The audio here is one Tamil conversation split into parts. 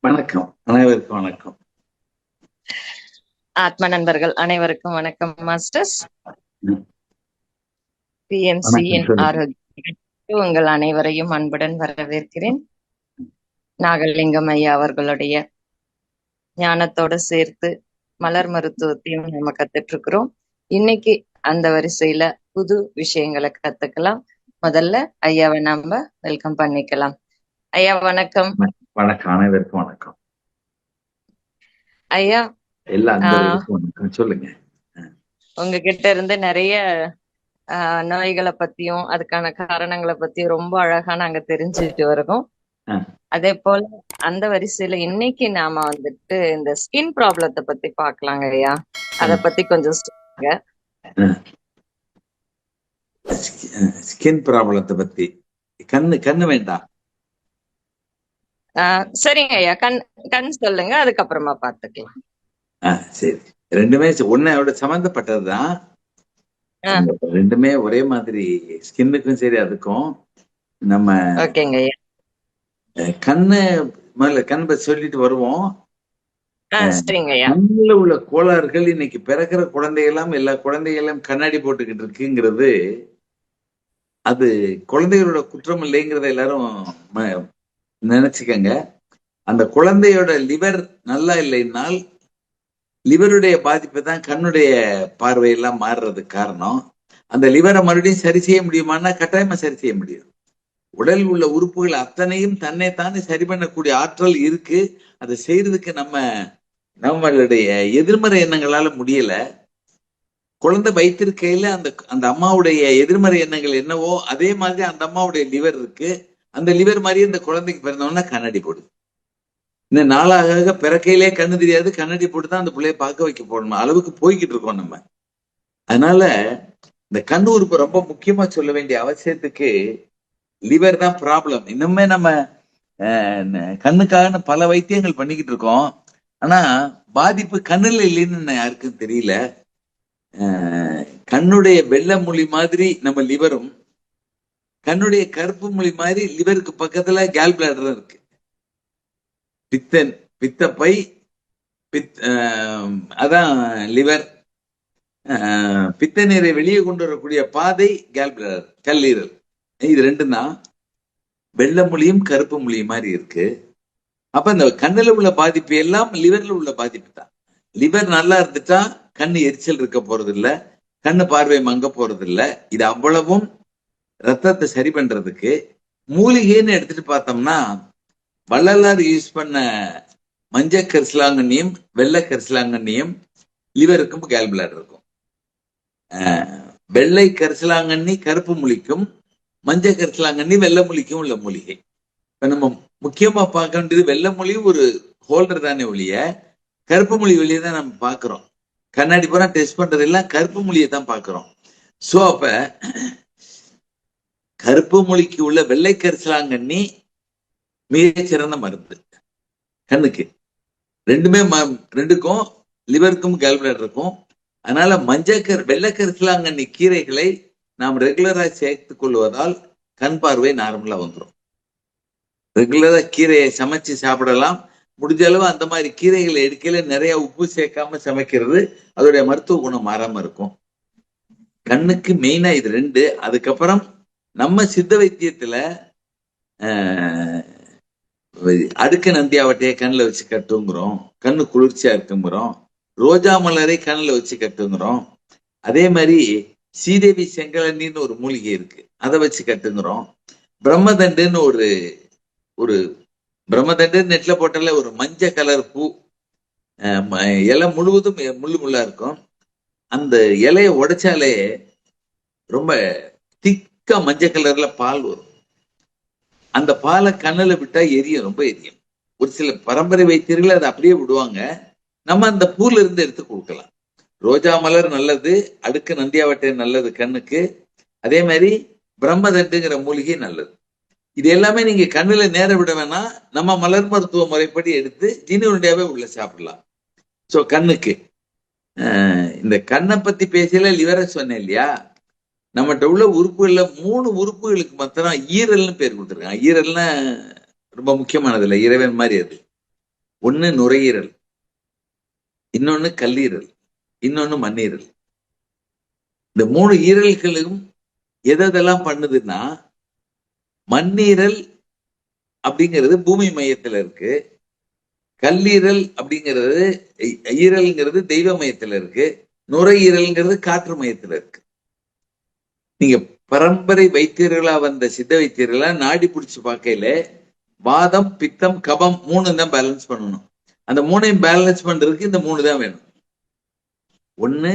வணக்கம். அனைவருக்கும் வணக்கம். ஆத்ம நண்பர்கள் அனைவருக்கும் வணக்கம் மாஸ்டர்ஸ். பிஎம்சியின். ஆரோக்கியம் உங்கள் அனைவரையும் அன்புடன் வரவேற்கிறேன். நாகலிங்கம் ஐயா அவர்களுடைய ஞானத்தோட சேர்த்து மலர் மருத்துவத்தையும் நம்ம கத்துட்டு இருக்கிறோம். இன்னைக்கு அந்த வரிசையில புது விஷயங்களை கத்துக்கலாம். முதல்ல ஐயாவை நாம வெல்கம் பண்ணிக்கலாம். ஐயா வணக்கம். வணக்கம். அனைவருக்கும் வணக்கம். ஐயா சொல்லுங்க. உங்ககிட்ட இருந்து நிறைய நோய்களை பத்தியும் அதுக்கான காரணங்களை பத்தியும் ரொம்ப அழகா நாங்க தெரிஞ்சுட்டு வரோம். அதே போல அந்த வரிசையில இன்னைக்கு நாம வந்துட்டு இந்த ஸ்கின் ப்ராப்ளத்தை பத்தி பாக்கலாங்க ஐயா. அத பத்தி கொஞ்சம் சொல்லுங்க. ஸ்கின் ப்ராப்ளத்தை பத்தி. கண்ணு கண்ணு வேண்டாம் சரிங்க ஐயா. கண் கண் சொல்லுங்க. அதுக்கப்புறமா பாத்துக்கலாம். சரி. ரெண்டுமே ஒன்னோட சம்பந்தப்பட்டதுதான். ரெண்டுமே ஒரே மாதிரி ஸ்கின்னுக்கும் சரி அதுக்கும் நம்ம கண்ணு முதல்ல கண் பத்தி சொல்லிட்டு வருவோம். கண்ணுல உள்ள கோளாறுகள் இன்னைக்கு பிறக்கிற குழந்தைகளாம் எல்லா குழந்தைகளும் கண்ணாடி போட்டுக்கிட்டு இருக்குங்கிறது அது குழந்தைகளோட குற்றம் இல்லைங்கிறத எல்லாரும் ம- நினைச்சுக்கங்க. அந்த குழந்தையோட லிவர் நல்லா இல்லைன்னால் லிவருடைய பாதிப்பு தான் கண்ணுடைய பார்வையெல்லாம் மாறுறதுக்கு காரணம். அந்த லிவரை மறுபடியும் சரி செய்ய முடியுமான்னா கட்டாயமா சரி செய்ய முடியும். உடல் உள்ள உறுப்புகள் அத்தனையும் தன்னை தானே சரி பண்ணக்கூடிய ஆற்றல் இருக்கு. அதை செய்யறதுக்கு நம்ம நம்மளுடைய எதிர்மறை எண்ணங்களால முடியல. குழந்தை வைத்திருக்கையில அந்த அந்த அம்மாவுடைய எதிர்மறை எண்ணங்கள் என்னவோ அதே மாதிரி அந்த அம்மாவுடைய லிவர் இருக்கு. அந்த லிவர் மாதிரியே இந்த குழந்தைக்கு பிறந்தவொன்னா கண்ணாடி போடுது இந்த நாளாக ஆக பிறக்கையிலே கண்ணு தெரியாது கண்ணாடி போட்டு தான் அந்த பிள்ளைய பார்க்க வைக்க போடணும் அளவுக்கு போய்கிட்டு இருக்கோம் நம்ம. அதனால இந்த கண் உறுப்பு ரொம்ப முக்கியமா சொல்ல வேண்டிய அவசியத்துக்கு லிவர் தான் ப்ராப்ளம் இன்னுமே நம்ம கண்ணுக்காக பல வைத்தியங்கள் பண்ணிக்கிட்டு இருக்கோம். ஆனா பாதிப்பு கண்ணுல இல்லைன்னு யாருக்கும் தெரியல. கண்ணுடைய வெள்ளை மொழி மாதிரி நம்ம லிவரும் கண்ணுடைய கருப்பு மொழி மாதிரி லிவருக்கு பக்கத்துல கேல் பிளாடர் இருக்கு. பித்தன் பித்தப்பை பித் அதான் லிவர். பித்த நீரை வெளியே கொண்டு வரக்கூடிய பாதை கேல் பிளாடர் கல்லீரல். இது ரெண்டும் தான் வெள்ளை மொழியும் கருப்பு மொழியும் மாதிரி இருக்கு. அப்ப இந்த கண்ணில் உள்ள பாதிப்பு எல்லாம் லிவர்ல உள்ள பாதிப்பு தான் லிவர் நல்லா இருந்துட்டா கண்ணு எரிச்சல் இருக்க போறது இல்ல கண்ணு பார்வை மங்க போறது இல்ல இது அவ்வளவும் ரத்தத்தை சரி பண்றதுக்கு மூலிகைன்னு எடுத்துட்டு பார்த்தோம்னா வள்ளலார் யூஸ் பண்ண மஞ்ச கரிசலாங்கண்ணியும் வெள்ளை கரிசலாங்கண்ணியும் லிவருக்கும் கேல்பிளாட் இருக்கும். ஆஹ் வெள்ளை கரிசலாங்கண்ணி கருப்பு மூலிக்கும் மஞ்ச கரிசலாங்கண்ணி வெள்ளை மூலிக்கும் உள்ள மூலிகை. இப்ப நம்ம முக்கியமா பார்க்க வேண்டியது வெள்ளை மொழி ஒரு ஹோல்டர் தானே ஒழிய கருப்பு மொழி வழியை தான் நம்ம பார்க்குறோம். கண்ணாடி பூரா டெஸ்ட் பண்றது எல்லாம் கருப்பு மொழியை தான் பார்க்குறோம். ஸோ அப்ப கருப்பு மொழிக்கு உள்ள வெள்ளை கரிசலாங்கண்ணி மிகச்சிறந்த மருந்து. கண்ணுக்கு. ரெண்டுமே ம- ரெண்டுக்கும் லிவருக்கும் கேல்பிளேட்டருக்கும் அதனால மஞ்சக்கர் வெள்ளை கரிசலாங்கண்ணி கீரைகளை நாம் ரெகுலராக சேர்த்து கொள்வதால் கண் பார்வை நார்மலாக வந்துடும் ரெகுலராக கீரையை சமைச்சு சாப்பிடலாம். முடிஞ்ச அளவு அந்த மாதிரி கீரைகளை எடுக்கையில நிறைய உப்பு சேர்க்காம சமைக்கிறது அதோடைய மருத்துவ குணம் மாறாம இருக்கும். கண்ணுக்கு மெயினா இது ரெண்டு. அதுக்கப்புறம் நம்ம சித்த வைத்தியத்துல ஆஹ், அடுக்கு நந்தியாவட்டையை கண்ணுல வச்சு கட்டுங்கிறோம். கண்ணு குளிர்ச்சியா இருக்குங்கிறோம். ரோஜா மலரை கண்ணுல வச்சு கட்டுங்கிறோம். அதே மாதிரி சீதேவி செங்கலன்னின்னு ஒரு மூலிகை இருக்கு. அதை வச்சு கட்டுங்கிறோம். பிரம்மதண்டுன்னு ஒரு ஒரு பிரம்மதண்டு நெட்ல போட்டாலே ஒரு மஞ்சள் கலர் பூ ம- இலை முழுவதும் முள்ளு முள்ளா இருக்கும். அந்த இலையை உடைச்சாலே ரொம்ப திக்கா மஞ்சள் கலர்ல பால் வரும். அந்த பாலை கண்ணுல விட்டா எரியும் ரொம்ப எரியும். ஒரு சில பரம்பரை வைத்தியர்கள் அதை அப்படியே விடுவாங்க. நம்ம அந்த பூல இருந்து எடுத்து கொடுக்கலாம். ரோஜா மலர் நல்லது அடுக்கு நந்தியாவட்டை நல்லது கண்ணுக்கு. அதே மாதிரி பிரம்மதண்டுங்கிற மூலிகை நல்லது. இது எல்லாமே நீங்க கண்ணுல நேர விட வேணாம். நம்ம மலர் மருத்துவ முறைப்படி எடுத்து ஜீனி உருண்டையாவே உள்ள சாப்பிடலாம். ஸோ கண்ணுக்கு. இந்த கண்ணை பத்தி பேசல லிவரை சொன்னேன் இல்லையா? நம்மகிட்ட உள்ள உறுப்புகள்ல மூணு உறுப்புகளுக்கு மாத்திரம் ஈரல்னு பேர் கொடுத்துருக்காங்க. ஈரல்னா ரொம்ப முக்கியமானது இல்லை. இறைவன் மாதிரி அது. ஒன்று நுரையீரல். இன்னொன்னு கல்லீரல். இன்னொன்னு மண்ணீரல். இந்த மூணு ஈரல்களும் எதெல்லாம் பண்ணுதுன்னா மண்ணீரல் அப்படிங்கிறது பூமி மையத்துல இருக்கு. கல்லீரல் அப்படிங்கிறது ஈரல்ங்கிறது தெய்வ மையத்துல இருக்கு. நுரையீரல்ங்கிறது காற்று மையத்துல இருக்கு. நீங்க பரம்பரை வைத்தியர்களா வந்த சித்த வைத்தியர்களா நாடி பிடிச்சு பார்க்கையில வாதம் பித்தம் கபம் மூணு தான் பேலன்ஸ் பண்ணணும். அந்த மூணையும் பேலன்ஸ் பண்றதுக்கு இந்த மூணு தான் வேணும். ஒன்று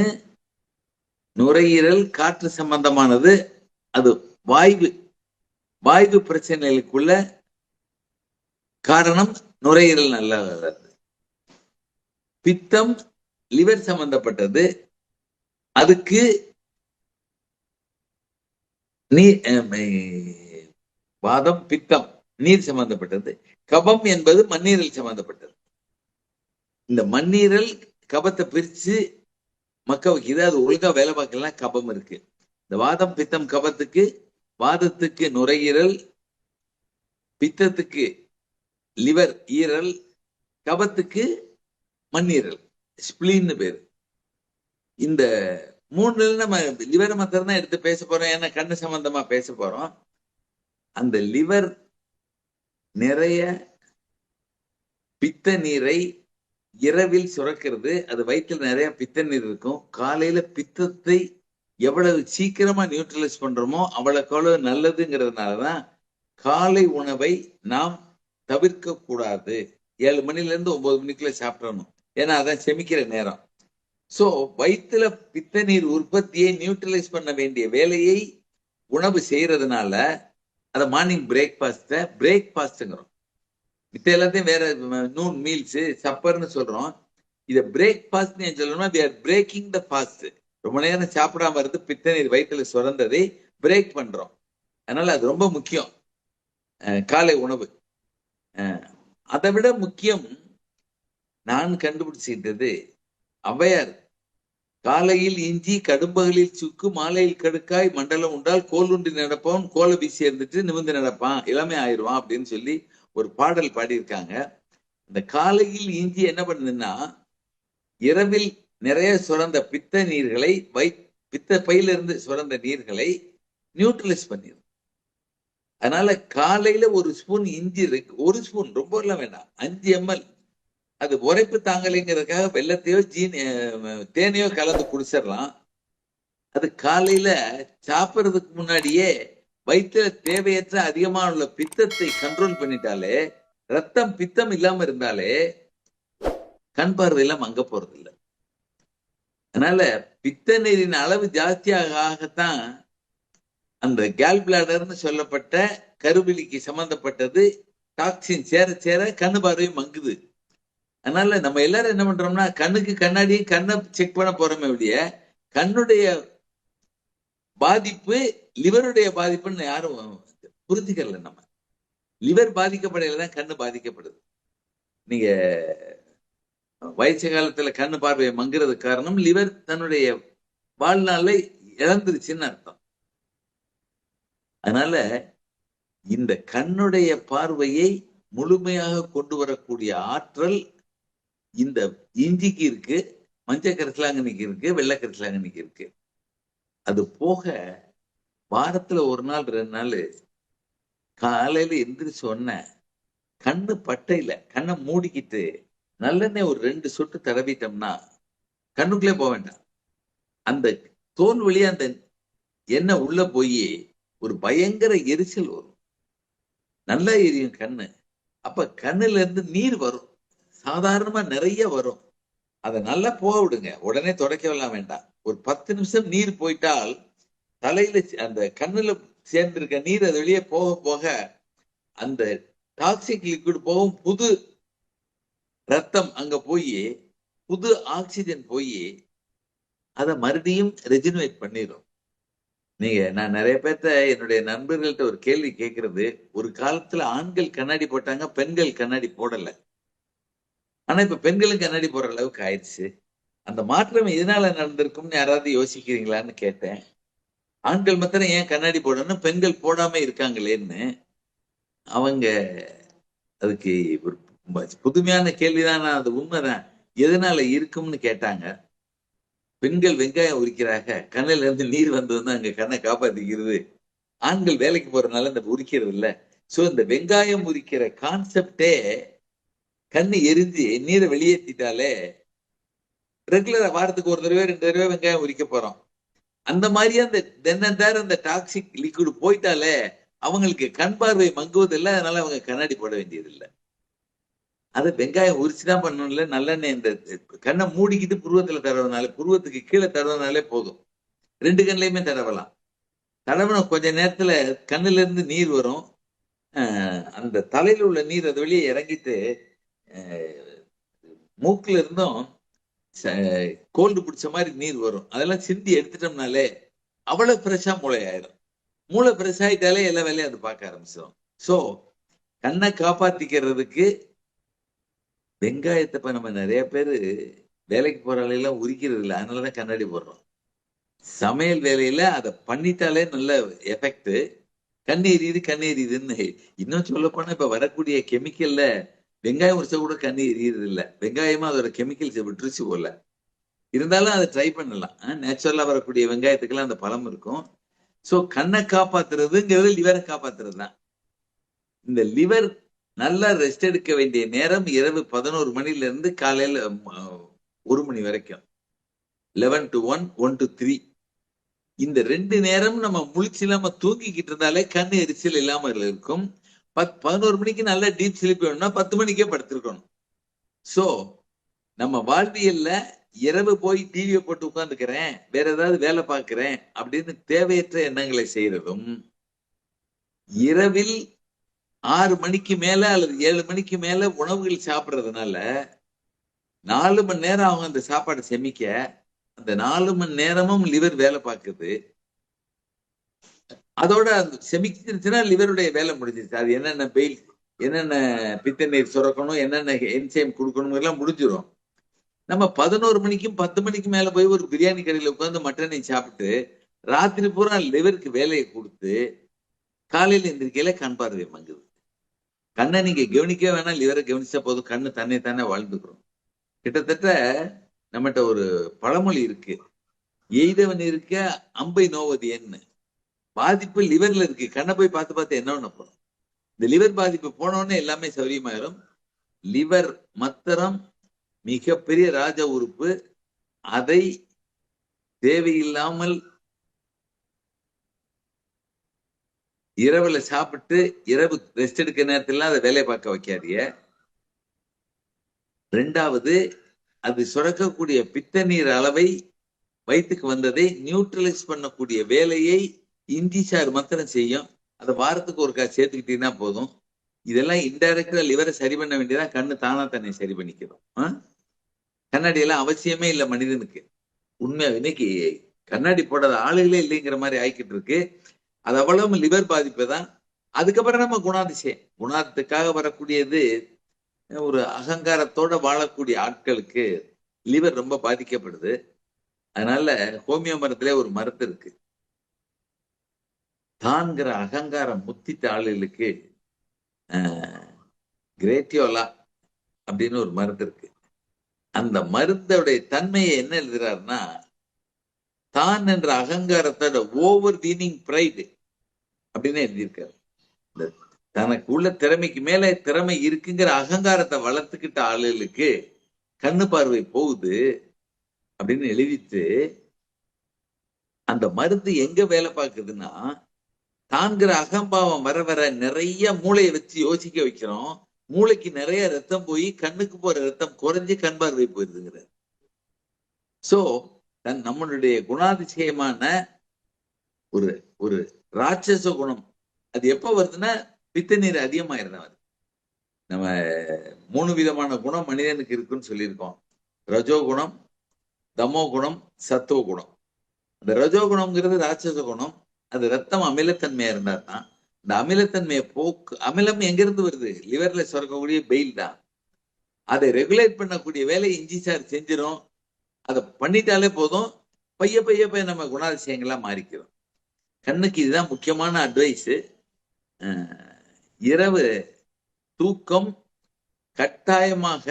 நுரையீரல் காற்று சம்பந்தமானது அது வாய்வு வாய்வு பிரச்சனைகளுக்குள்ள காரணம் நுரையீரல் நல்லா வராது பித்தம் லிவர் சம்பந்தப்பட்டது. அதுக்கு நீ வாதம் பித்தம் நீர் சம்பந்தப்பட்டது. கபம் என்பது மண்ணீரல் சம்பந்தப்பட்டது. இந்த மண்ணீரல் கபத்தை பிரிச்சு மக்க வைக்குது அது ஒழுங்கா வேலை பார்க்கலாம் கபம் இருக்கு. இந்த வாதம் பித்தம் கபத்துக்கு வாதத்துக்கு நுரையீரல் பித்தத்துக்கு லிவர் ஈரல் கபத்துக்கு மண்ணீரல். ஸ்பிளின்னு பேர். இந்த மூணுல நம்ம லிவர் மாத்திரம் தான் எடுத்து பேச போறோம். ஏன்னா கண்ணு சம்பந்தமா பேச போறோம். அந்த லிவர் நிறைய பித்த நீரை இரவில் சுரக்கிறது. அது வயிற்றுல நிறைய பித்த நீர் இருக்கும். காலையில பித்தத்தை எவ்வளவு சீக்கிரமா நியூட்ரலைஸ் பண்றோமோ அவ்வளோக்கு அவ்வளவு நல்லதுங்கிறதுனாலதான் காலை உணவை நாம் தவிர்க்க கூடாது. ஏழு மணில இருந்து ஒன்பது மணிக்குள்ள சாப்பிடணும். ஏன்னா அதான் செமிக்கிற நேரம். சோ வயிற்றுல பித்த நீர் உற்பத்தியை நியூட்ரலைஸ் பண்ண வேண்டிய வேலையை உணவு செய்யறதுனால அதை மார்னிங் பிரேக்ஃபாஸ்ட பிரேக்ஃபாஸ்ட்ங்கிறோம் மித்த எல்லாத்தையும் வேற நூன் மீல்ஸ் சப்பர்னு சொல்றோம். இதை பிரேக்ஃபாஸ்ட் சொல்லணும்னா we are breaking the fast ரொம்ப நேரம் சாப்பிடாம இருந்து பித்த நீர் வயிற்றுல சுரந்ததை பிரேக் பண்றோம். அதனால அது ரொம்ப முக்கியம். காலை உணவு. அதை விட முக்கியம் நான் கண்டுபிடிச்சிட்டது ஔவையார். காலையில் இஞ்சி கடும்பகலில் சுக்கு மாலையில் கடுக்காய் மண்டலம் உண்டால் கோலுண்டி நடப்பவன் கோலை வீசி இருந்துட்டு நிமிர்ந்து நடப்பான் இளமை ஆயிடுவான் அப்படின்னு சொல்லி ஒரு பாடல் பாடியிருக்காங்க. இந்த காலையில் இஞ்சி என்ன பண்ணுதுன்னா இரவில் நிறைய சுரந்த பித்த நீர்களை வை பித்த பையிலிருந்து சுரந்த நீர்களை நியூட்ரலைஸ் பண்ணிடும் அதனால காலையில ஒரு ஸ்பூன் இஞ்சி இருக்கு ஒரு ஸ்பூன் ரொம்ப எல்லாம் வேண்டாம் அஞ்சு எம்எல் அது உரைப்பு தாங்கலைங்கிறதுக்காக வெள்ளத்தையோ ஜீன் தேனையோ கலந்து குடிச்சிடலாம். அது காலையில சாப்பிட்றதுக்கு முன்னாடியே வயிற்றுல தேவையற்ற அதிகமான உள்ள பித்தத்தை கண்ட்ரோல் பண்ணிட்டாலே ரத்தம் பித்தம் இல்லாம இருந்தாலே கண் பார்வையெல்லாம் மங்க போறது அதனால பித்த நீரின் அளவு ஜாஸ்தியாக ஆகத்தான் அந்த கேல் பிளாடர்னு சொல்லப்பட்ட கருவிலிக்கு சம்பந்தப்பட்டது. டாக்ஸின் சேர சேர கண்ணு பார்வை மங்குது. அதனால நம்ம எல்லாரும் என்ன பண்றோம்னா கண்ணுக்கு கண்ணாடி கண்ணை செக் பண்ண போறோமே ஒழிய கண்ணுடைய பாதிப்பு லிவருடைய பாதிப்புன்னு யாரும் புரிஞ்சுக்கல நம்ம. லிவர் பாதிக்கப்படையில தான் கண்ணு பாதிக்கப்படுது. நீங்க வயசு காலத்துல கண்ணு பார்வையை மங்குறது காரணம் லிவர் தன்னுடைய வாழ்நாளை இழந்துருச்சுன்னு அர்த்தம். அதனால இந்த கண்ணுடைய பார்வையை முழுமையாக கொண்டு வரக்கூடிய ஆற்றல் இந்த இஞ்சிக்கு இருக்கு மஞ்சள் கரிசலாங்கண்ணிக்கு இருக்கு வெள்ளை கரிசலாங்கண்ணிக்கு இருக்கு. அது போக வாரத்துல ஒரு நாள் ரெண்டு நாள் காலையில எந்திரிச்ச உடனே கண்ணு பட்டையில கண்ணை மூடிக்கிட்டு நல்லெண்ணெய் ஒரு ரெண்டு சொட்டு தடவிட்டோம்னா கண்ணுக்குள்ளே போக வேண்டாம். அந்த தோல் வழியா அந்த எண்ணெய் உள்ள போய் ஒரு பயங்கர எரிச்சல் வரும். நல்லா எரியும் கண்ணு. அப்ப கண்ணுல இருந்து நீர் வரும். சாதாரணமா நிறைய வரும். அதை நல்லா போக விடுங்க. உடனே தொடக்கலாம் வேண்டாம். ஒரு பத்து நிமிஷம் நீர் போயிட்டால் தலையில அந்த கண்ணுல சேர்ந்திருக்க நீர் அது வெளியே போக போக அந்த டாக்ஸிக் லிக்விட் போகும் புது ரத்தம் அங்க போய் புது ஆக்சிஜன் போய் அதை மறுபடியும் ரெஜினுவேட் பண்ணிடும் நீங்க நான் நிறைய பேர்த்த என்னுடைய நண்பர்கள்ட்ட ஒரு கேள்வி கேட்கறது. ஒரு காலத்துல ஆண்கள் கண்ணாடி போட்டாங்க பெண்கள் கண்ணாடி போடல. ஆனா இப்ப பெண்களும் கண்ணாடி போடுற அளவுக்கு ஆயிடுச்சு. அந்த மாற்றம் எதனால நடந்திருக்கும்னு யாராவது யோசிக்கிறீங்களான்னு கேட்டேன். ஆண்கள் மாத்திரம் ஏன் கண்ணாடி போடணும் பெண்கள் போடாம இருக்காங்களேன்னு அவங்க அதுக்கு ஒரு புதுமையான கேள்விதான்? அது உண்மைதான். எதனால இருக்கும்னு கேட்டாங்க. பெண்கள் வெங்காயம் உரிக்கிறாங்க. கண்ணில இருந்து நீர் வந்து வந்து அங்க கண்ணை காப்பாத்திக்கிறது. ஆண்கள் வேலைக்கு போறதுனால இந்த உரிக்கிறது இல்ல. சோ இந்த வெங்காயம் உரிக்கிற கான்செப்டே கண்ணு எரிஞ்சு நீரை வெளியேற்றிட்டாலே ரெகுலரா வாரத்துக்கு ஒரு தடவை ரெண்டு தடவை வெங்காயம் உரிக்க போறோம். அந்த மாதிரி அந்த தென்னந்தார அந்த டாக்ஸிக் லிக்விட் போயிட்டாலே அவங்களுக்கு கண் பார்வை மங்குவதில்லை. அதனால அவங்க கண்ணாடி போட வேண்டியதில்லை. அது வெங்காயம் உரிச்சுதான் பண்ணணும்ல நல்லெண்ணெய் இந்த கண்ணை மூடிக்கிட்டு புருவத்துல தடவினாலே புருவத்துக்கு கீழே தடவினாலே போதும். ரெண்டு கண்ணிலையுமே தடவலாம். தடவின கொஞ்ச நேரத்துல கண்ணுல இருந்து நீர் வரும். அந்த தலையில உள்ள நீர் அது வெளியே இறங்கிட்டு மூக்குல இருந்தும் கோல்டு பிடிச்ச மாதிரி நீர் வரும். அதெல்லாம் சிந்தி எடுத்துட்டோம்னாலே அவ்வளவு ஃப்ரெஷ்ஷா மூளை ஆயிரும் மூளை ஃப்ரெஷ் ஆயிட்டாலே எல்லா வேலையும் அது பார்க்க ஆரம்பிச்சிடும் ஸோ கண்ணை காப்பாத்திக்கிறதுக்கு வெங்காயத்தை இப்ப நம்ம நிறைய பேர் வேலைக்கு போகிற வேலையெல்லாம் உரிக்கிறது இல்லை. அதனாலதான் கண்ணாடி போடுறோம். சமையல் வேலையில அதை பண்ணிட்டாலே நல்ல எஃபெக்ட் கண் எரியுது கண் எரியுதுன்னு இன்னும் சொல்ல போனா இப்ப வரக்கூடிய கெமிக்கல்ல வெங்காயம் உரிச்சா கூட கண் எரியுறது வெங்காயமா அதோட கெமிக்கல்ஸ் விட்டுருச்சு போல. இருந்தாலும் அதை ட்ரை பண்ணலாம். நேச்சுரலா வரக்கூடிய வெங்காயத்துக்கெல்லாம் அந்த பழம் இருக்கும். ஸோ கண்ணை காப்பாத்துறதுங்கிறது லிவரை காப்பாத்துறது தான் இந்த லிவர் நல்லா ரெஸ்ட் எடுக்க வேண்டிய நேரம் இரவு பதினோரு மணில இருந்து காலையில ஒரு மணி வரைக்கும். Eleven to one one to three இந்த ரெண்டு நேரம் நம்ம முழிச்சு இல்லாம தூங்கிக்கிட்டு இருந்தாலே கண் எரிச்சல் இல்லாம இருக்கும். பத் பதினோரு மணிக்கு நல்லா டீப் ஸ்லீப் வேணும்னா பத்து மணிக்கே படுத்திருக்கணும். சோ நம்ம வாழ்வியல்ல இரவு போய் டிவியை போட்டு உட்காந்துக்கிறேன் வேற ஏதாவது வேலை பார்க்கிறேன் அப்படின்னு தேவையற்ற எண்ணங்களை செய்யறதும் இரவில் ஆறு மணிக்கு மேல அல்லது ஏழு மணிக்கு மேல உணவுகள் சாப்பிட்றதுனால நாலு மணி நேரம் அவங்க அந்த சாப்பாடை செமிக்க அந்த நாலு மணி நேரமும் லிவர் வேலை பார்க்குது. அதோட அந்த செமிச்சிருச்சுன்னா லிவருடைய வேலை முடிஞ்சிருச்சு. அது என்னென்ன பெயில் என்னென்ன பித்த நீர் சுரக்கணும் என்னென்ன என்சைம் கொடுக்கணும் எல்லாம் முடிஞ்சிடும் நம்ம பதினோரு மணிக்கும் பத்து மணிக்கு மேல போய் ஒரு பிரியாணி கடையில் உட்காந்து மட்டனை சாப்பிட்டு ராத்திரி பூரா லிவருக்கு வேலையை கொடுத்து காலையில் எந்திரிக்கையில கண் பார்வை மங்குது. கண்ணை நீங்க கவனிக்கவே வேணாம் லிவரை கவனிச்சா போதும். கண்ணு தன்னை தானே வாழ்ந்துக்கிறோம். கிட்டத்தட்ட நம்மகிட்ட ஒரு பழமொழி இருக்கு. எய்தவன் இருக்க அம்பை நோவது என்ன? பாதிப்பு லிவர்ல இருக்கு. கண்ணை போய் பார்த்து பார்த்து என்ன பண்ண போறோம்? இந்த லிவர் பாதிப்பு போனோடனே எல்லாமே சௌரியமாயிரும். லிவர் மத்திரம் மிகப்பெரிய ராஜ உறுப்பு. அதை தேவையில்லாமல் இரவுல சாப்பிட்டு இரவு ரெஸ்ட் எடுக்க நேரத்துல அதை வேலையை பார்க்க வைக்காதிய ரெண்டாவது அது சுரக்கக்கூடிய பித்த நீர் அளவை வயிற்றுக்கு வந்ததை நியூட்ரலைஸ் பண்ணக்கூடிய வேலையை இஞ்சி சாறு மாத்திரம் செய்யும். அதை வாரத்துக்கு ஒருக்கா சேர்த்துக்கிட்டீங்கன்னா போதும். இதெல்லாம் இன்டைரக்டா லிவரை சரி பண்ண வேண்டியதா கண்ணு தானா தன்னை சரி பண்ணிக்கிறோம் கண்ணாடி எல்லாம் அவசியமே இல்லை மனிதனுக்கு. உண்மையா இன்னைக்கு கண்ணாடி போடாத ஆளுகளே இல்லைங்கிற மாதிரி ஆயிக்கிட்டு இருக்கு. அது அவ்வளவு லிவர் பாதிப்பு தான். அதுக்கப்புறம் நம்ம குணாதிசயம்? குணாதத்துக்காக வரக்கூடியது ஒரு அகங்காரத்தோட வாழக்கூடிய ஆட்களுக்கு லிவர் ரொம்ப பாதிக்கப்படுது. அதனால ஹோமியோ மரத்திலே ஒரு மரத்து இருக்கு. தான்கிற அகங்காரம் முத்தித்த ஆளுகளுக்கு கிரேட்டியோலா அப்படின்னு ஒரு மருந்து இருக்கு. அந்த மருந்தோடைய தன்மையை என்ன எழுதுறாருன்னா தான் என்ற அகங்காரத்தோட ஓவர் வீனிங் ப்ரைடு அப்படின்னு எழுதியிருக்காரு. இந்த தனக்கு உள்ள திறமைக்கு மேல திறமை இருக்குங்கிற அகங்காரத்தை வளர்த்துக்கிட்ட ஆளுகளுக்கு கண்ணு பார்வை போகுது அப்படின்னு எழுதிட்டு அந்த மருந்து எங்க வேலை பார்க்குதுன்னா தான்கிற அகம்பாவம் வர வர நிறைய மூளையை வச்சு யோசிக்க வைக்கிறோம். மூளைக்கு நிறைய ரத்தம் போய் கண்ணுக்கு போற ரத்தம் குறைஞ்சு கண் பார்வை போயிருதுங்கிறார். சோ தன் நம்மளுடைய குணாதிசயமான ஒரு ஒரு ராட்சச குணம். அது எப்ப வருதுன்னா பித்த நீர் அதிகமாயிருந்தவன் நம்ம மூணு விதமான குணம் மனிதனுக்கு இருக்குன்னு சொல்லியிருக்கோம். ரஜோ குணம் தமோ குணம் சத்துவ குணம். அந்த ரஜோ குணம்ங்கிறது ராட்சச குணம். அது ரத்தம் அமிலத்தன்மையா இருந்தா தான் இந்த அமிலத்தன்மையை போக்கு அமிலம் எங்கிருந்து வருது? லிவர்ல சுரக்கக்கூடிய பெயில் தான். அதை ரெகுலேட் பண்ணக்கூடிய வேலை இஞ்சி சார் செஞ்சிடும் அதை பண்ணிட்டாலே போதும். பைய பைய பைய நம்ம குணாதிசயங்களா மாறிக்கிறோம். கண்ணுக்கு இதுதான் முக்கியமான அட்வைஸ் இரவு தூக்கம் கட்டாயமாக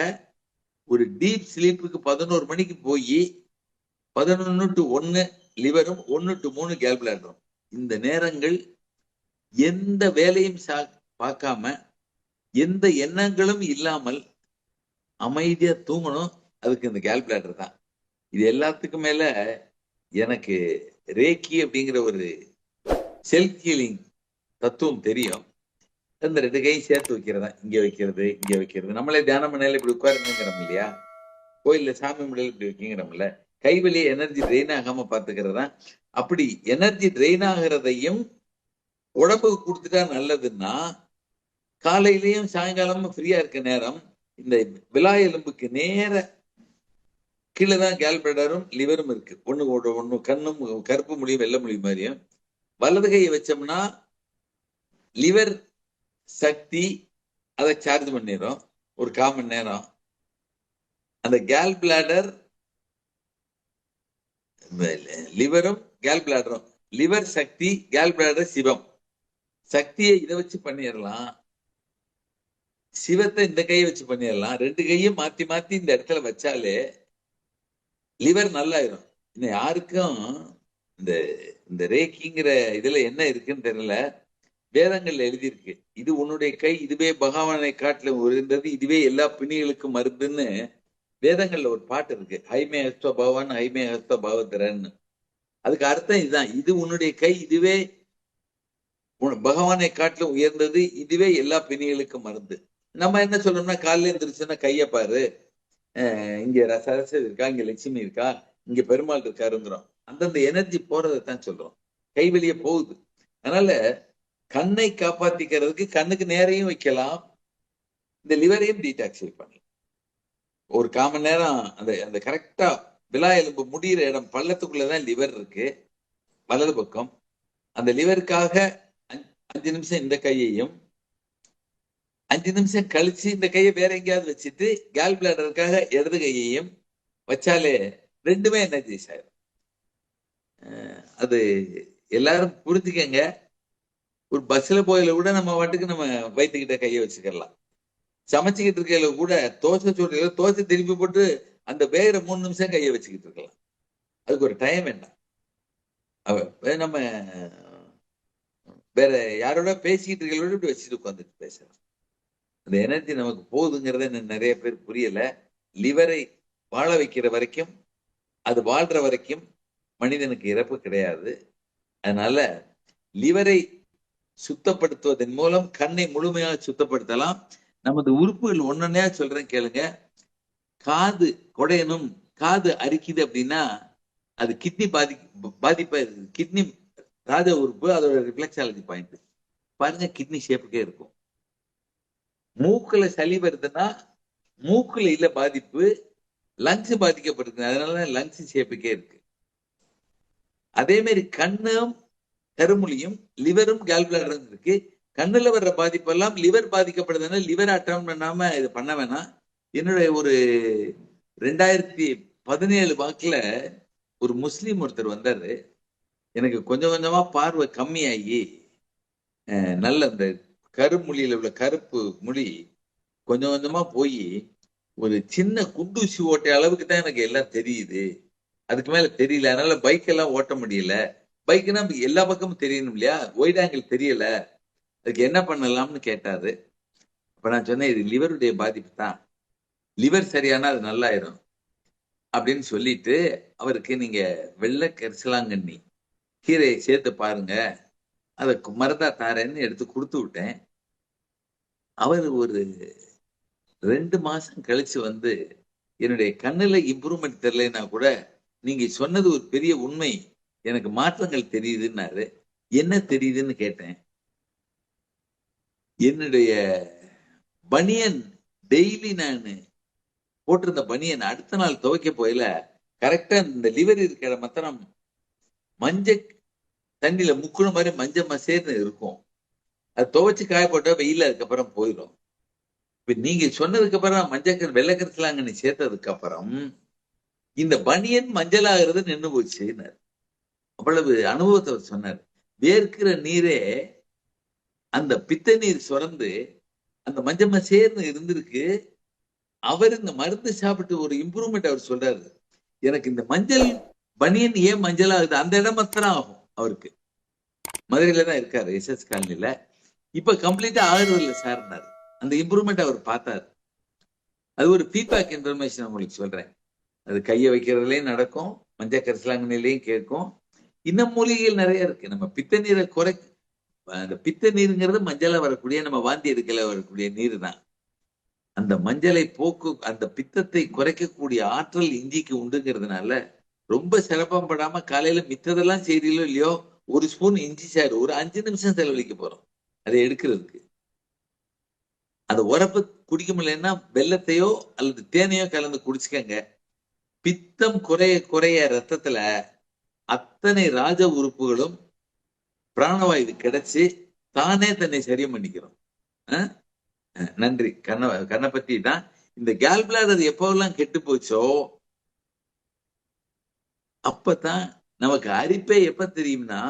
ஒரு டீப் ஸ்லீப்புக்கு பதினோரு மணிக்கு போய் பதினொன்று டு ஒன்று லிவரும் ஒன்று டு மூணு கேல் இந்த நேரங்கள் எந்த வேலையும் சா- பார்க்காம எந்த எண்ணங்களும் இல்லாமல் அமைதியாக தூங்கணும். அதுக்கு இந்த கேல்குலேட்டர் தான். இது எல்லாத்துக்கும் மேலே எனக்கு ரேக்கி அப்படிங்கிற ஒரு செல்ஃப் ஹீலிங் தத்துவம் தெரியும். இந்த ரெண்டு கையும் சேர்த்து வைக்கிறதா? இங்க வைக்கிறது இங்க வைக்கிறது. நம்மளே தியானம் பண்ணல இப்படி உட்காருங்கிறோம் இல்லையா? கோயில்ல சாமி முடையில இப்படி வைக்கிறோம்ல. கைவெளியே எனர்ஜி ட்ரெயின் ஆகாம பாத்துக்கிறதா அப்படி எனர்ஜி ட்ரெயின் ஆகிறதையும் உடம்புக்கு கொடுத்துட்டா நல்லதுன்னா காலையிலயும் சாயங்காலமும் ஃப்ரீயா இருக்க நேரம் இந்த விழா எலும்புக்கு நேர கீழே தான் கேல்பிரடரும் லிவரும் இருக்கு. ஒண்ணு ஒண்ணு ஒண்ணு கண்ணும் கருப்பு முடியும் வெள்ளை முடியும் மாதிரியும். வலது கையை வச்சோம்னா லிவர் சக்தி அதை சார்ஜ் பண்ணிடும் ஒரு கால் மணி நேரம். அந்த கேல் பிளாடர் லிவரும் கேல் பிளாடரும் லிவர் சக்தி கேல் பிளாடர் சிவம். சக்தியை இதை வச்சு பண்ணிடலாம் சிவத்தை இந்த கையை வச்சு பண்ணிடலாம் ரெண்டு கையும் மாத்தி மாத்தி இந்த இடத்துல வச்சாலே லிவர் நல்லாயிரும். இன்னும் யாருக்கும் இந்த இந்த ரேக்கிங்கிற இதுல என்ன இருக்குன்னு தெரியல. வேதங்கள்ல எழுதியிருக்கு. இது உன்னுடைய கை இதுவே பகவானை காட்டுல இருந்தது இதுவே எல்லா பிணிகளுக்கும் மருந்துன்னு வேதங்கள்ல ஒரு பாட்டு இருக்கு. ஹைமே ஹஸ்த பகவான் ஹைமே ஹஸ்த பகவதரன்னு அதுக்கு அர்த்தம் இதுதான். இது உன்னுடைய கை இதுவே பகவானை காட்டிலும் உயர்ந்தது இதுவே எல்லா பிணிகளுக்கும் மருந்து. நம்ம என்ன சொல்லணும்னா காலையில எழுந்திரிச்சோன்னா கையை பாரு. இங்க சரஸ்வதி இருக்கா? இங்க லட்சுமி இருக்கா? இங்க பெருமாள் இருக்காருங்கிறோம். அந்தந்த எனர்ஜி போறதை தான் சொல்றோம். கை வெளியே போகுது. அதனால கண்ணை காப்பாத்திக்கிறதுக்கு கண்ணுக்கு நேரையும் வைக்கலாம். இந்த லிவரையும் டீடாக்சிஃபை பண்ணலாம். ஒரு காமன் நேரம் அந்த அந்த கரெக்டா விலா எலும்பு முடியிற இடம் பள்ளத்துக்குள்ளதான் லிவர் இருக்கு. வலது பக்கம். அந்த லிவருக்காக அஞ்சு- அஞ்சு நிமிஷம் இந்த கையையும் அஞ்சு நிமிஷம் கழிச்சு இந்த கையை வேற எங்கேயாவது வச்சுட்டு கேல் பிளாடருக்காக இடது கையையும் வச்சாலே ரெண்டுமே எனர்ஜைஸ் ஆயிடும் அது எல்லாரும் புரிஞ்சுக்கங்க. ஒரு பஸ்ல போயில கூட நம்ம வாட்டுக்கு நம்ம வயிற்றுக்கிட்ட கையை வச்சுக்கலாம் சமைச்சுக்கிட்டு இருக்கையில கூட தோசை சுடுறதுல தோசை திருப்பி போட்டு அந்த வேகிற மூணு நிமிஷம் கையை வச்சுக்கிட்டு இருக்கலாம். அதுக்கு ஒரு டைம் வேண்டாம் அவ- வே- நம்ம வேற யாரோட பேசிக்கிட்டு இருக்கிறத இப்படி வச்சுட்டு உட்காந்துட்டு பேசலாம். அந்த எனர்ஜி நமக்கு போகுதுங்கிறத நிறைய பேர் புரியல. லிவரை வாழ வைக்கிற வரைக்கும் அது வாழ்ற வரைக்கும் மனிதனுக்கு இறப்பு கிடையாது. அதனால லிவரை சுத்தப்படுத்துவதன் மூலம் கண்ணை முழுமையாக சுத்தப்படுத்தலாம். நமது உறுப்புகள் ஒன்னொன்னையா சொல்றேன் கேளுங்க. காது குடையணும். காது அரிக்குது அப்படின்னா அது கிட்னி பாதி பாதிப்பா இருக்குது கிட்னி ராஜ உறுப்பு அதோட ரிஃப்ளெக்ஸாலஜி பாயிண்ட் பாருங்க கிட்னி ஷேப்புக்கே இருக்கும். மூக்குல சளி வருதுன்னா மூக்குல இல்ல பாதிப்பு லங்ஸ் பாதிக்கப்படுது அதனால லங்ஸ் ஷேப்புக்கே இருக்கு. அதே மாதிரி கண்ணும் கருமுலியும் லிவரும் கேல்பிளாடரும் இருக்கு. கண்ணுல வர்ற பாதிப்பெல்லாம் லிவர் பாதிக்கப்படுதுன்னா லிவர் அட்டம் பண்ணாம இது பண்ண வேணாம். என்னுடைய ஒரு ரெண்டாயிரத்தி பதினேழு வாக்குல ஒரு முஸ்லீம் ஒருத்தர் வந்தாரு. எனக்கு கொஞ்சம் கொஞ்சமா பார்வை கம்மியாகி நல்ல அந்த கருமொழியில உள்ள கருப்பு மொழி கொஞ்சம் கொஞ்சமா போய் ஒரு சின்ன குண்டூசி ஓட்டை அளவுக்கு தான் எனக்கு எல்லாம் தெரியுது. அதுக்கு மேல தெரியல. அதனால பைக் எல்லாம் ஓட்ட முடியல. பைக்னா எல்லா பக்கமும் தெரியணும் இல்லையா? ஒயிட் ஆங்கிள் தெரியல. அதுக்கு என்ன பண்ணலாம்னு கேட்டாரு. அப்ப நான் சொன்னேன் இது லிவருடைய பாதிப்பு தான். லிவர் சரியானா அது நல்லாயிரும். அப்படின்னு சொல்லிட்டு அவருக்கு நீங்க வெள்ளை கரிசலாங்கண்ணி கீரையை சேர்த்து பாருங்க. அதை மருந்தா தாரேன்னு எடுத்து கொடுத்து விட்டேன். அவர் ஒரு ரெண்டு மாசம் கழிச்சு வந்து என்னுடைய கண்ணுல இம்ப்ரூவ்மெண்ட் தெரியலன்னா கூட நீங்க சொன்னது ஒரு பெரிய உண்மை. எனக்கு மாற்றங்கள் தெரியுதுன்னாரு. என்ன தெரியுதுன்னு கேட்டேன். என்னுடைய பனியன் டெய்லி நான் போட்டிருந்த பனியன் அடுத்த நாள் துவைக்க போயில. கரெக்டா இந்த லிவர் இருக்கிற மத்தனம் மஞ்ச தண்ணியில முக்குன மாதிரி மஞ்சள் மசேர்னு இருக்கும். அது துவைச்சு காய போட்டா வெயில அதுக்கப்புறம் போயிடும். இப்ப நீங்க சொன்னதுக்கு அப்புறம் மஞ்சள் வெள்ளக்கரிசலாங்கண்ணி சேர்த்ததுக்கு அப்புறம். இந்த பனியன் மஞ்சள் நின்று நின்னு போச்சுன்னாரு அவ்வளவு அனுபவத்தை அவர் சொன்னார். வேர்க்கிற நீரே அந்த பித்த நீர் சுரந்து அந்த மஞ்சமா சேர்ந்து இருந்திருக்கு. அவர் இந்த மருந்து சாப்பிட்டு ஒரு இம்ப்ரூவ்மெண்ட் அவர் சொல்றாரு. எனக்கு இந்த மஞ்சள் பனியன் ஏன் மஞ்சள் ஆகுது அந்த இடம் மாத்திரம் ஆகும் அவருக்கு. மதுரையில தான் இருக்காரு எஸ்எஸ் காலனில. இப்ப கம்ப்ளீட்டா ஆகுறது இல்லை சார்னாரு அந்த இம்ப்ரூவ்மெண்ட் அவர் பார்த்தாரு. அது ஒரு ஃபீட்பேக் இன்ஃபர்மேஷன் உங்களுக்கு சொல்றேன். அது கையை வைக்கிறதுலயும் நடக்கும் மஞ்சள் கரிசலாங்கண்ணிலையும் கேட்கும். இன்னும் மூலிகைகள் நிறைய இருக்கு. நம்ம பித்த நீரை குறை அந்த பித்த நீருங்கிறது மஞ்சளை வரக்கூடிய நம்ம வாந்தி எடுக்கல வரக்கூடிய நீர் தான் அந்த மஞ்சளை போக்கு அந்த பித்தத்தை குறைக்கக்கூடிய ஆற்றல் இஞ்சிக்கு உண்டுங்கிறதுனால ரொம்ப சிரமம் படாம காலையில மித்ததெல்லாம் செய்தியிலோ இல்லையோ ஒரு ஸ்பூன் இஞ்சி சாறு ஒரு அஞ்சு நிமிஷம் செலவழிக்க போறோம். அதை எடுக்கிறதுக்கு. அந்த உரப்பு குடிக்க முடியலன்னா வெள்ளத்தையோ அல்லது தேனையோ கலந்து குடிச்சுக்கங்க. பித்தம் குறைய குறைய ரத்தத்துல அத்தனை ராஜ உறுப்புகளும் பிராணவாயு கிடைச்சு தானே தன்னை சரி பண்ணிக்கிறோம். நன்றி. கண்ண கண்ணை பத்தி தான் இந்த கேல் பிளாடர் எப்போவெல்லாம் கெட்டு போச்சோ அப்பதான் நமக்கு அரிப்பே எப்ப தெரியும்னா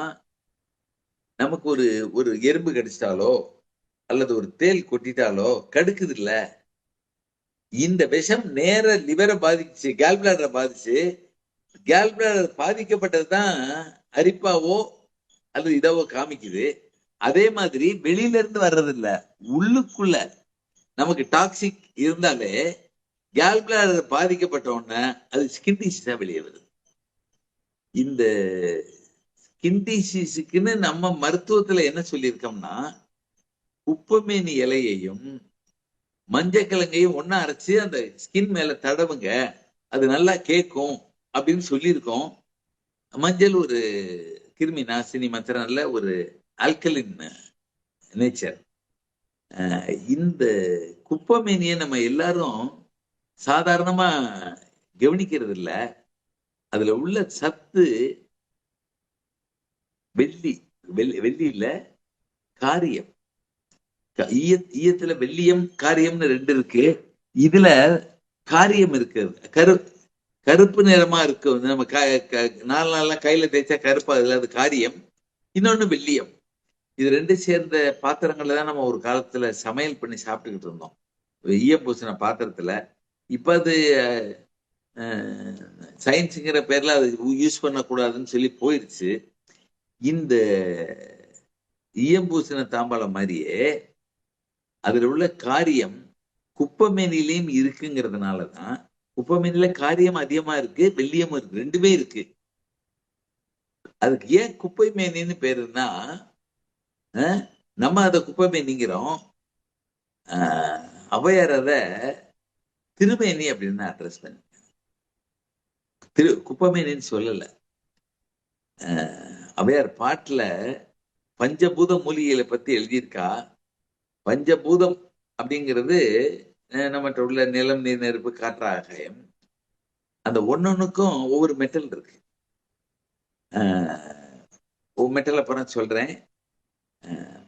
நமக்கு ஒரு ஒரு எறும்பு கடிச்சிட்டாலோ அல்லது ஒரு தேள் கொட்டிட்டாலோ கடுக்குது இல்லை. இந்த விஷம் நேர லிவரை பாதிச்சு கேல் பிளாடரை பாதிச்சு கேல் பிளாடர் பாதிக்கப்பட்டது தான் அரிப்பாவோ அல்லது இதாவோ காமிக்குது. அதே மாதிரி வெளியில இருந்து வர்றது இல்ல உள்ளுக்குள்ள நமக்கு டாக்ஸிக் இருந்தாலே கேல் பிளாடர் பாதிக்கப்பட்ட உடனே அது ஸ்கின் வெளியே வருது. இந்த ஸ்கின் டிசீஸுக்குன்னு நம்ம மருத்துவத்துல என்ன சொல்லியிருக்கோம்னா உப்புமேனி இலையையும் மஞ்சக்கிழங்கையும் ஒன்னா அரைச்சு அந்த ஸ்கின் மேல தடவுங்க. அது நல்லா கேட்கும் அப்படின்னு சொல்லியிருக்கோம். மஞ்சள் ஒரு கிருமி நாசினி மாத்திரம் அல்ல ஒரு ஆல்கலின் நேச்சர் இந்த குப்பமேனியை நம்ம எல்லாரும் சாதாரணமா கவனிக்கிறது இல்ல அதுல உள்ள சத்து வெள்ளி வெள்ளி வெள்ளி இல்லை காரியம். ஈய- ஈயத்துல வெள்ளியம் காரியம்னு ரெண்டு இருக்கு. இதுல காரியம் இருக்கிறது கரு கருப்பு நிறமா இருக்கு. நம்ம க- நாலு நாள்லாம் கையில தேய்ச்சா கருப்பா அதுல அது காரியம். இன்னொன்னு வெள்ளியம். இது ரெண்டு சேர்ந்த பாத்திரங்கள்ல தான் நம்ம ஒரு காலத்துல சமையல் பண்ணி சாப்பிட்டுக்கிட்டு இருந்தோம். ஈயம் பூசின பாத்திரத்துல. இப்ப அது சயின்ஸுங்கிற பேர்ல அது யூஸ் பண்ணக்கூடாதுன்னு சொல்லி போயிடுச்சு. இந்த ஈயம் பூசின தாம்பாளம் மாதிரியே அதுல உள்ள காரியம் குப்பமேனிலையும் இருக்குங்கிறதுனாலதான் குப்பமேனில காரியம் அதிகமா இருக்கு வெள்ளியமும் இருக்கு ரெண்டுமே இருக்கு. அதுக்கு ஏன் குப்பை மேனின்னு பேருன்னா நம்ம அதை குப்பை மேனிங்கிறோம் ஆஹ், ஔவையார் அத திருமேனி அப்படின்னு அட்ரஸ் பண்ணி திரு குப்பமேனின்னு சொல்லல. ஆஹ், ஔவையார் பாட்டுல பஞ்சபூத மூலிகைகளை பத்தி எழுதியிருக்கா. பஞ்சபூதம் அப்படிங்கிறது அஹ், நம்மகிட்ட உள்ள நிலம் நீர் நெருப்பு காற்றாகயம் அந்த ஒன்னொன்னுக்கும் ஒவ்வொரு மெட்டல் இருக்கு. ஆஹ், ஒவ்வொரு மெட்டல் அப்புறம் சொல்றேன். ஆஹ்,